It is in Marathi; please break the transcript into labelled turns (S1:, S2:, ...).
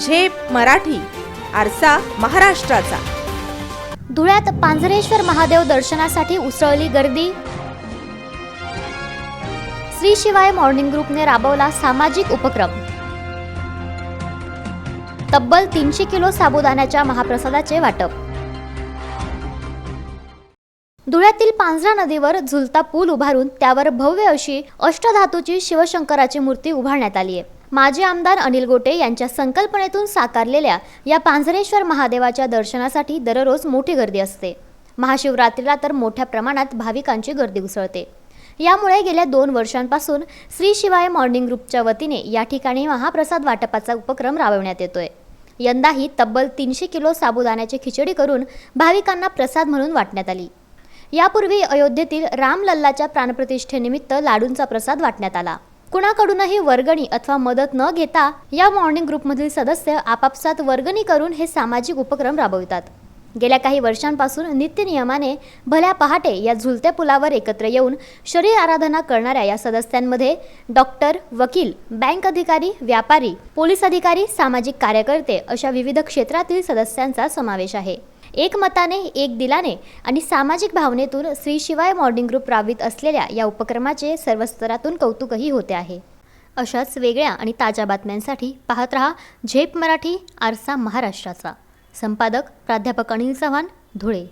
S1: झेप मराठी आरसा महाराष्ट्राचा.
S2: धुळ्यात पांजरेश्वर महादेव दर्शनासाठी उसळली गर्दी. श्री शिवाय मॉर्निंग ग्रुपने राबवला सामाजिक उपक्रम. तब्बल तीनशे किलो साबुदाण्याच्या महाप्रसादाचे वाटप. धुळ्यातील पांझरा नदीवर झुलता पूल उभारून त्यावर भव्य अशी अष्टधातूची शिवशंकराची मूर्ती उभारण्यात आली आहे माजी आमदार अनिल गोटे यांच्या संकल्पनेतून साकारलेल्या या पांझरेश्वर महादेवाच्या दर्शनासाठी दररोज मोठी गर्दी असते. महाशिवरात्रीला तर मोठ्या प्रमाणात भाविकांची गर्दी उसळते. यामुळे गेल्या दोन वर्षांपासून श्री शिवाय मॉर्निंग ग्रुपच्या वतीने या ठिकाणी महाप्रसाद वाटपाचा उपक्रम राबवण्यात येतोय. यंदाही तब्बल तीनशे किलो साबुदाण्याची खिचडी करून भाविकांना प्रसाद म्हणून वाटण्यात आली. यापूर्वी अयोध्येतील रामलल्लाच्या प्राणप्रतिष्ठेनिमित्त लाडूंचा प्रसाद वाटण्यात आला. कुणाकडूनही वर्गणी अथवा मदत न घेता या मॉर्निंग ग्रुपमधील सदस्य आपापसात वर्गणी करून हे सामाजिक उपक्रम राबवितात. गेल्या काही वर्षांपासून नित्यनियमाने भल्या पहाटे या झुलत्या पुलावर एकत्र येऊन शरीर आराधना करणाऱ्या या सदस्यांमध्ये डॉक्टर वकील बँक अधिकारी व्यापारी पोलीस अधिकारी सामाजिक कार्यकर्ते अशा विविध क्षेत्रातील सदस्यांचा समावेश आहे. एकमताने एक दिलाने आणि सामाजिक भावनेतून श्री शिवाय मॉर्निंग ग्रुप राबवित असलेल्या या उपक्रमाचे सर्व स्तरातून कौतुकही होते आहे. अशाच वेगळ्या आणि ताज्या बातम्यांसाठी पाहत रहा झेप मराठी आरसा महाराष्ट्राचा. संपादक प्राध्यापक अनिल चव्हाण धुळे.